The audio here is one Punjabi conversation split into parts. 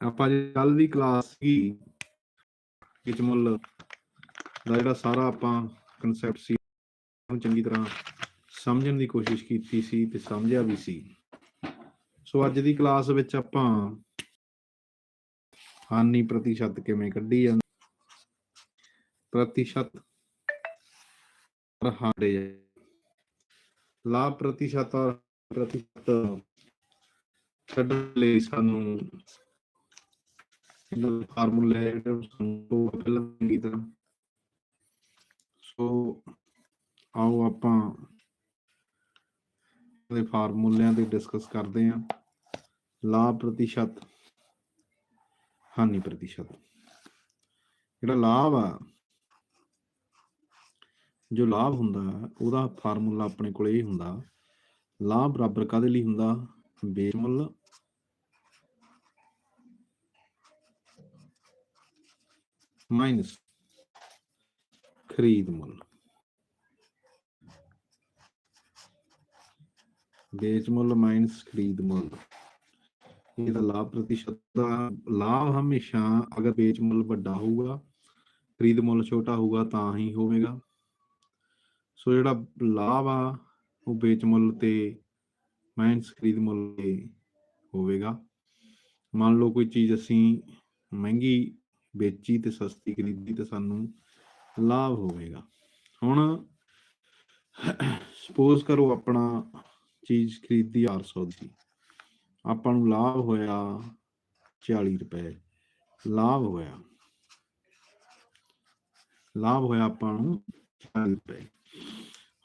ਆਪਾਂ ਕੱਲ ਦੀ ਕਲਾਸ ਸੀ ਵਿੱਚ ਦਾ ਜਿਹੜਾ ਸਾਰਾ ਆਪਾਂ ਕਨਸੈਪਟ ਸੀ, ਉਹਨੂੰ ਚੰਗੀ ਤਰ੍ਹਾਂ ਸਮਝਣ ਦੀ ਕੋਸ਼ਿਸ਼ ਕੀਤੀ ਸੀ ਤੇ ਸਮਝਿਆ ਵੀ ਸੀ। ਸੋ ਅੱਜ ਦੀ ਕਲਾਸ ਵਿੱਚ ਆਪਾਂ ਹਾਨੀ ਪ੍ਰਤੀਸ਼ਤ ਕਿਵੇਂ ਕੱਢੀ ਜਾਂਦੀ? ਪ੍ਰਤੀਸ਼ਤ ਹਾਰੇ ਲਾਭ ਪ੍ਰਤੀਸ਼ਤ ਔਰ ਪ੍ਰਤੀਸ਼ਤ ਕੱਢਣ ਲਈ ਸਾਨੂੰ ਇਹਨਾਂ ਦੇ ਫਾਰਮੂਲੇ ਜਿਹੜੇ ਉਹ ਸਾਨੂੰ ਪਹਿਲਾਂ ਚੰਗੀ ਸੋ, ਆਓ ਆਪਾਂ ਦੇ ਫਾਰਮੂਲਿਆਂ ਤੇ ਡਿਸਕਸ ਕਰਦੇ ਹਾਂ। ਲਾਭ ਪ੍ਰਤੀਸ਼ਤ, ਹਾਨੀ ਪ੍ਰਤੀਸ਼ਤ। ਜਿਹੜਾ ਲਾਭ ਆ ਜੋ ਲਾਭ ਹੁੰਦਾ, ਉਹਦਾ ਫਾਰਮੂਲਾ ਆਪਣੇ ਕੋਲ ਇਹ ਹੁੰਦਾ। ਲਾਭ ਬਰਾਬਰ ਕਾਦੇ ਲਈ ਹੁੰਦਾ? ਵੇਚ ਮੁੱਲ ਮਾਈਨਸ ਖਰੀਦ ਮੁੱਲ। ਵੇਚ ਮੁੱਲ ਮਾਈਨਸ ਖਰੀਦ ਮੁੱਲ। ਇਹਦਾ ਲਾਭ ਪ੍ਰਤੀਸ਼ਤ ਦਾ ਲਾਭ ਹਮੇਸ਼ਾ ਅਗਰ ਵੇਚ ਮੁੱਲ ਵੱਡਾ ਹੋਊਗਾ, ਖਰੀਦ ਮੁੱਲ ਛੋਟਾ ਹੋਊਗਾ ਤਾਂ ਹੀ ਹੋਵੇਗਾ। ਸੋ ਜਿਹੜਾ ਲਾਭ ਆ, ਉਹ ਵੇਚ ਮੁੱਲ ਤੇ ਮਾਈਨਸ ਖਰੀਦ ਮੁੱਲ ਤੇ ਹੋਵੇਗਾ। ਮੰਨ ਲਓ ਕੋਈ ਚੀਜ਼ ਅਸੀਂ ਮਹਿੰਗੀ ਵੇਚੀ ਤੇ ਸਸਤੀ ਖਰੀਦੀ ਤੇ ਸਾਨੂੰ ਲਾਭ ਹੋਵੇਗਾ। ਹੁਣ ਸਪੋਜ਼ ਕਰੋ ਆਪਣਾ ਚੀਜ਼ ਖਰੀਦੀ 800 ਦੀ। ਆਪਾਂ ਨੂੰ ਲਾਭ ਹੋਇਆ 40 ਰੁਪਏ। ਲਾਭ ਹੋਇਆ। ਲਾਭ ਹੋਇਆ ਆਪਾਂ ਨੂੰ 40 ਰੁਪਏ।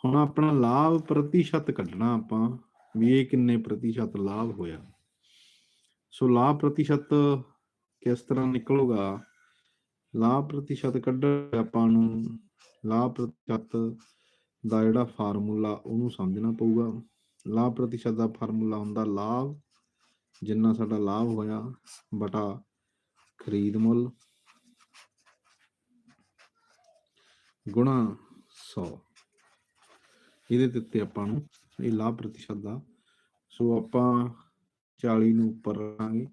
ਹੁਣ ਆਪਣਾ ਲਾਭ ਪ੍ਰਤੀਸ਼ਤ ਕੱਢਣਾ ਆਪਾਂ ਵੀ ਇਹ ਕਿੰਨੇ ਪ੍ਰਤੀਸ਼ਤ ਲਾਭ ਹੋਇਆ। ਸੋ ਲਾਭ ਪ੍ਰਤੀਸ਼ਤ ਕਿਸ ਤਰ੍ਹਾਂ ਨਿਕਲੂਗਾ? ਲਾਭ ਪ੍ਰਤੀਸ਼ਤ ਕੱਢਣ ਆਪਾਂ ਨੂੰ ਲਾਭ ਪ੍ਰਤੀਸ਼ਤ ਦਾ ਜਿਹੜਾ ਫਾਰਮੂਲਾ ਉਹਨੂੰ ਸਮਝਣਾ ਪਊਗਾ। ਲਾਭ ਪ੍ਰਤੀਸ਼ਤ ਦਾ ਫਾਰਮੂਲਾ ਹੁੰਦਾ ਲਾਭ, ਜਿੰਨਾ ਸਾਡਾ ਲਾਭ ਹੋਇਆ ਬਟਾ ਖਰੀਦ ਮੁੱਲ ਗੁਣਾ 100 ਇਹਦੇ ਤੇ ਉੱਤੇ ਆਪਾਂ ਨੂੰ ਇਹ ਲਾਭ ਪ੍ਰਤੀਸ਼ਤ ਦਾ, ਸੋ ਆਪਾਂ 40 ਨੂੰ ਉੱਪਰ ਲਾਂਗੇ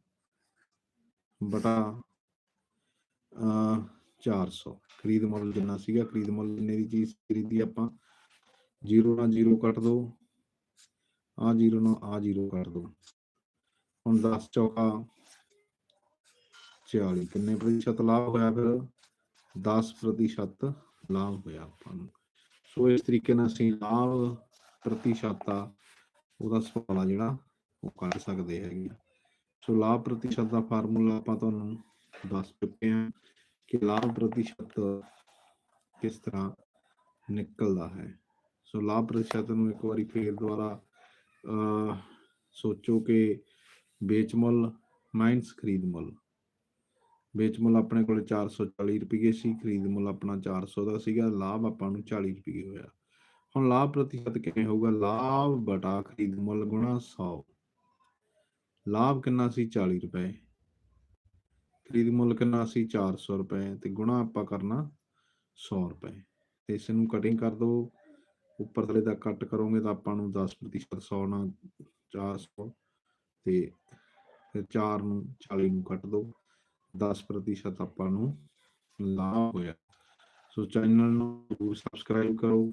ਬਟਾ 400 ਖਰੀਦ ਮੁੱਲ ਜਿੰਨਾ ਸੀਗਾ? ਖਰੀਦ ਮੁੱਲ ਜਿੰਨੇ ਦੀ ਚੀਜ਼ ਖਰੀਦੀ ਆਪਾਂ 0 ਨਾਲ 0 ਕੱਟ ਦੋ। ਆ 0 ਨਾਲ ਆ 0 ਕੱਟ ਦੋ। ਹੁਣ 10 ਚੌਕਾ 40 ਕਿੰਨੇ ਪ੍ਰਤੀਸ਼ਤ ਲਾਭ ਹੋਇਆ ਫਿਰ? 10 ਪ੍ਰਤੀਸ਼ਤ ਲਾਭ ਹੋਇਆ ਆਪਾਂ ਨੂੰ। ਸੋ ਇਸ ਤਰੀਕੇ ਨਾਲ ਅਸੀਂ ਲਾਭ ਪ੍ਰਤੀਸ਼ਤ ਦਾ ਉਹਦਾ ਸਵਾਲ ਆ ਜਿਹੜਾ ਉਹ ਕਰ ਸਕਦੇ ਹੈਗੇ ਆ। ਸੋ ਲਾਭ ਪ੍ਰਤੀਸ਼ਤ ਦਾ ਫਾਰਮੂਲਾ ਆਪਾਂ ਤੁਹਾਨੂੰ ਦੱਸ ਚੁੱਕੇ ਹਾਂ ਕਿ ਲਾਭ ਪ੍ਰਤੀਸ਼ਤ ਕਿਸ ਤਰ੍ਹਾਂ ਨਿਕਲਦਾ ਹੈ? ਸੋ ਲਾਭ ਪ੍ਰਤੀਸ਼ਤ ਨੂੰ ਇੱਕ ਵਾਰੀ ਫੇਰ ਦੁਬਾਰਾ ਅਹ, ਸੋਚੋ ਕਿ ਵੇਚ ਮੁੱਲ ਮਾਈਨਸ ਖਰੀਦ ਮੁੱਲ। ਵੇਚ ਮੁੱਲ ਆਪਣੇ ਕੋਲ 440 ਰੁਪਏ ਸੀ ਖਰੀਦ ਮੁੱਲ ਆਪਣਾ 400 ਦਾ ਸੀਗਾ ਲਾਭ ਆਪਾਂ ਨੂੰ 40 ਰੁਪਏ ਹੋਇਆ। ਹੁਣ ਲਾਭ ਪ੍ਰਤੀਸ਼ਤ ਕਿਵੇਂ ਹੋਊਗਾ? ਲਾਭ ਬਟਾ ਖਰੀਦ ਮੁੱਲ ਗੁਣਾ 100 ਲਾਭ ਕਿੰਨਾ ਸੀ? 40 ਰੁਪਏ। ਖਰੀਦ ਮੁੱਲ ਕਿੰਨਾ ਸੀ? 400 ਰੁਪਏ। ਤੇ ਗੁਣਾ ਆਪਾਂ ਕਰਨਾ 100 ਰੁਪਏ। ਤੇ ਇਸ ਨੂੰ ਕਟਿੰਗ ਕਰ ਦੋ। ਉੱਪਰ ਥਲੇ ਦਾ ਕੱਟ ਕਰੋਗੇ ਤਾਂ ਆਪਾਂ ਨੂੰ 10% 100 ਨਾਲ 400 ਤੇ ਫਿਰ 4 ਨੂੰ 40 ਨੂੰ ਕੱਟ ਦੋ। 10% ਆਪਾਂ ਨੂੰ ਲਾਭ ਹੋਇਆ। ਸੋ ਚੈਨਲ ਨੂੰ ਜ਼ਰੂਰ ਸਬਸਕ੍ਰਾਈਬ ਕਰੋ।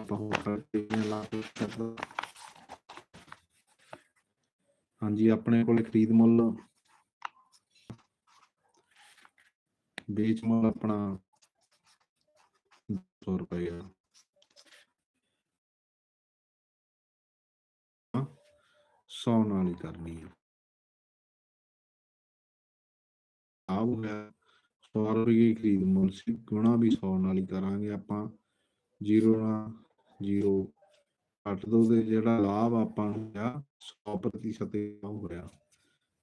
ਆਪਾਂ ਹੋਰ ਕਰਦੇ ਹਾਂ ਲਾਭ ਪ੍ਰਤੀਸ਼ਤ ਹਾਂਜੀ, ਆਪਣੇ ਕੋਲ ਖਰੀਦ ਮੁੱਲ ਵੇਚ ਮੁੱਲ ਆਪਣਾ 200 ਰੁਪਏ ਆ। 100 ਨਾਲ ਹੀ ਕਰਨੀ ਹੈ ਆਹ ਹੋ 100 ਰੁਪਏ ਖਰੀਦ ਮੁੱਲ ਸੀ। ਗੁਣਾ ਵੀ 100 ਨਾਲ ਹੀ ਕਰਾਂਗੇ ਆਪਾਂ। 0 ਨਾਲ 0 ਕੱਟ ਦੋ ਤੇ ਜਿਹੜਾ ਲਾਭ ਆਪਾਂ ਨੂੰ ਹੋਇਆ 100% ਹੀ ਹੋਇਆ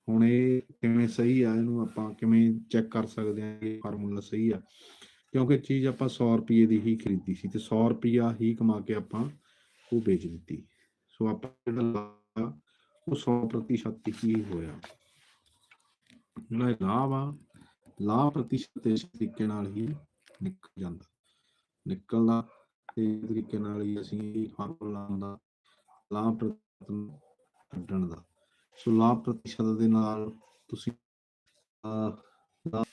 ਹੁਣ ਇਹ ਕਿਵੇਂ ਸਹੀ ਆ ਇਹਨੂੰ ਆਪਾਂ ਕਿਵੇਂ ਚੈੱਕ ਕਰ ਸਕਦੇ ਹਾਂ ਇਹ ਫਾਰਮੂਲਾ ਸਹੀ ਆ। ਕਿਉਂਕਿ ਚੀਜ਼ ਆਪਾਂ 100 ਰੁਪਏ ਦੀ ਹੀ ਖਰੀਦੀ ਸੀ ਤੇ 100 ਰੁਪਿਆ ਹੀ ਕਮਾ ਕੇ ਆਪਾਂ ਉਹ ਵੇਚ ਦਿੱਤੀ। ਸੋ ਆਪਾਂ ਜਿਹੜਾ ਲਾਭ ਆ, ਉਹ 100% ਹੀ ਹੋਇਆ। ਜਿਹੜਾ ਲਾਭ ਆ ਲਾਭ ਪ੍ਰਤੀਸ਼ਤ ਇਸ ਤਰੀਕੇ ਨਾਲ ਹੀ ਨਿਕਲ ਜਾਂਦਾ। ਨਿਕਲਦਾ ਤੇ ਤਰੀਕੇ ਨਾਲ ਹੀ ਅਸੀਂ ਫਾਰਮੂਲਾ ਦਾ ਲਾਭ ਪ੍ਰਤੀਸ਼ਤ ਨੂੰ ਕੱਢਣ ਦਾ ਸੋ ਲਾਭ ਪ੍ਰਤੀਸ਼ਤ ਦੇ ਨਾਲ ਤੁਸੀਂ, ਅਹ,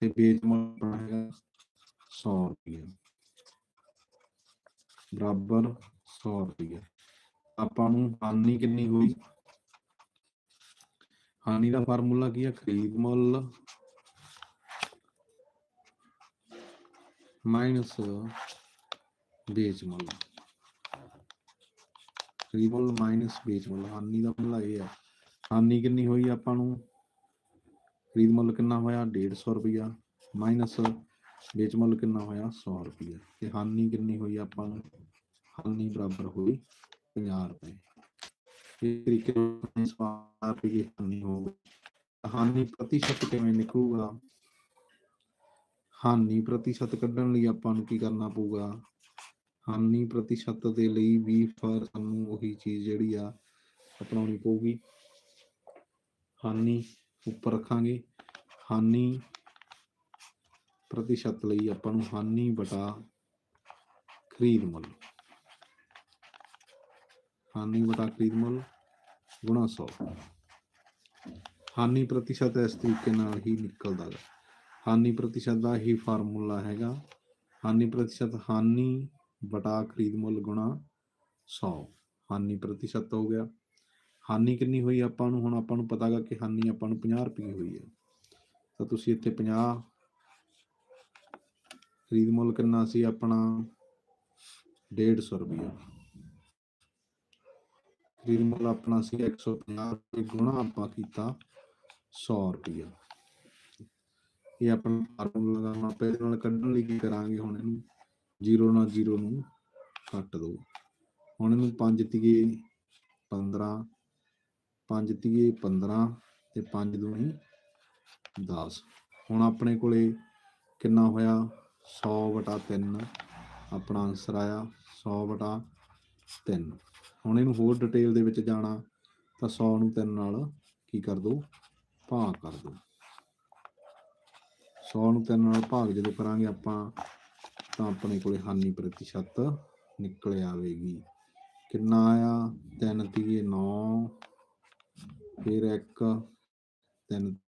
ਤੇ ਬੇਜਮਲ ਆਪਣਾ 100 ਰੁਪਏ ਬਰਾਬਰ 100 ਰੁਪਏ ਆਪਾਂ ਨੂੰ ਹਾਨੀ ਕਿੰਨੀ ਹੋਈ? ਹਾਨੀ ਦਾ ਫਾਰਮੂਲਾ ਕੀ ਹੈ ਖਰੀਦ ਮੁੱਲ ਮਾਈਨਸ ਵੇਚ ਮੁੱਲ। ਖਰੀਦ ਮੁੱਲ ਮਾਈਨਸ ਵੇਚ ਮੁੱਲ। ਹਾਨੀ ਦਾ ਫਾਰਮੂਲਾ ਇਹ ਹੈ ਹਾਨੀ ਕਿੰਨੀ ਹੋਈ ਆਪਾਂ ਨੂੰ? ਖਰੀਦ ਮੁੱਲ ਕਿੰਨਾ ਹੋਇਆ? 150 ਰੁਪਇਆ ਮਾਈਨਸ ਵੇਚ ਮੁੱਲ ਕਿੰਨਾ ਹੋਇਆ? 100 ਰੁਪਇਆ ਤੇ ਹਾਨੀ ਕਿੰਨੀ ਹੋਈ ਆਪਾਂ ਨੂੰ? ਹਾਨੀ ਬਰਾਬਰ ਹੋਈ 50 ਰੁਪਏ। ਇਸ ਤਰੀਕੇ ਨਾਲ ਸਵਾਲ ਵੀ ਹਾਨੀ ਹੋਊ ਹਾਨੀ ਪ੍ਰਤੀਸ਼ਤ ਕਿਵੇਂ ਨਿਕਲੂਗਾ? ਹਾਨੀ ਪ੍ਰਤੀਸ਼ਤ ਕੱਢਣ ਲਈ ਆਪਾਂ ਨੂੰ ਕੀ ਕਰਨਾ ਪਊਗਾ? ਹਾਨੀ ਪ੍ਰਤੀਸ਼ਤ ਦੇ ਲਈ ਵੀ ਫਰ ਸਾਨੂੰ ਉਹੀ ਚੀਜ਼ ਜਿਹੜੀ ਆ ਅਪਣਾਉਣੀ ਪਊਗੀ। ਹਾਨੀ ਉੱਪਰ ਰੱਖਾਂਗੇ। ਹਾਨੀ ਪ੍ਰਤੀਸ਼ਤ ਲਈ ਆਪਾਂ ਨੂੰ ਹਾਨੀ ਬਟਾ ਖਰੀਦ ਮੁੱਲ। ਹਾਨੀ ਬਟਾ ਖਰੀਦ ਮੁੱਲ ਗੁਣਾ 100 ਹਾਨੀ ਪ੍ਰਤੀਸ਼ਤ ਇਸ ਤਰੀਕੇ ਨਾਲ ਹੀ ਨਿਕਲਦਾ ਹੈ। ਹਾਨੀ ਪ੍ਰਤੀਸ਼ਤ ਦਾ ਹੀ ਫਾਰਮੂਲਾ ਹੈਗਾ। ਹਾਨੀ ਪ੍ਰਤੀਸ਼ਤ ਹਾਨੀ ਬਟਾ ਖਰੀਦ ਮੁੱਲ ਗੁਣਾ 100 ਹਾਨੀ ਪ੍ਰਤੀਸ਼ਤ ਹੋ ਗਿਆ। ਹਾਨੀ ਕਿੰਨੀ ਹੋਈ ਆਪਾਂ ਨੂੰ? ਹੁਣ ਆਪਾਂ ਨੂੰ ਪਤਾਗਾ ਕਿ ਹਾਨੀ ਆਪਾਂ ਨੂੰ 50 ਰੁਪਏ ਹੋਈ ਹੈ। ਤਾਂ ਤੁਸੀਂ ਇੱਥੇ 50 ਖਰੀਦ ਮੁੱਲ ਕਿੰਨਾ ਸੀ? ਆਪਣਾ 150 ਰੁਪਏ ਖਰੀਦ ਮੁੱਲ ਆਪਣਾ ਸੀ 150 ਰੁਪਏ ਗੁਣਾ ਆਪਾਂ ਕੀਤਾ 100 ਰੁਪਏ ਇਹ ਆਪਣਾ ਫਾਰਮੂਲਾ ਦਾ ਹੁਣ ਆਪਾਂ ਇਹਦੇ ਨਾਲ ਕੱਢਣ ਲਈ ਕੀ ਕਰਾਂਗੇ? ਹੁਣ ਇਹਨੂੰ 0 ਨਾਲ 0 ਨੂੰ ਕੱਟ ਦੋ ਹੁਣ ਇਹਨੂੰ 5 ਤੀਏ 15 5 ਤੀਏ 15 ਤੇ 5 ਦੂਣੀ 10 ਹੁਣ ਆਪਣੇ ਕੋਲੇ ਕਿੰਨਾ ਹੋਇਆ? 100 ਬਟਾ 3 ਆਪਣਾ ਆਨਸਰ ਆਇਆ 100 ਬਟਾ 3 ਹੁਣ ਇਹਨੂੰ ਹੋਰ ਡਿਟੇਲ ਦੇ ਵਿੱਚ ਜਾਣਾ, ਤਾਂ 100 ਨੂੰ 3 ਨਾਲ ਕੀ ਕਰ ਦੋ? ਭਾਗ ਕਰ ਦੋ। 100 ਨੂੰ 3 ਨਾਲ ਭਾਗ ਜਦੋਂ ਕਰਾਂਗੇ ਆਪਾਂ, ਤਾਂ ਆਪਣੇ ਕੋਲੇ ਹਾਨੀ ਪ੍ਰਤੀਸ਼ਤ ਨਿਕਲ ਆਵੇਗੀ। ਕਿੰਨਾ ਆਇਆ? 3 ਤੀਏ 9 ਫਿਰ 1 3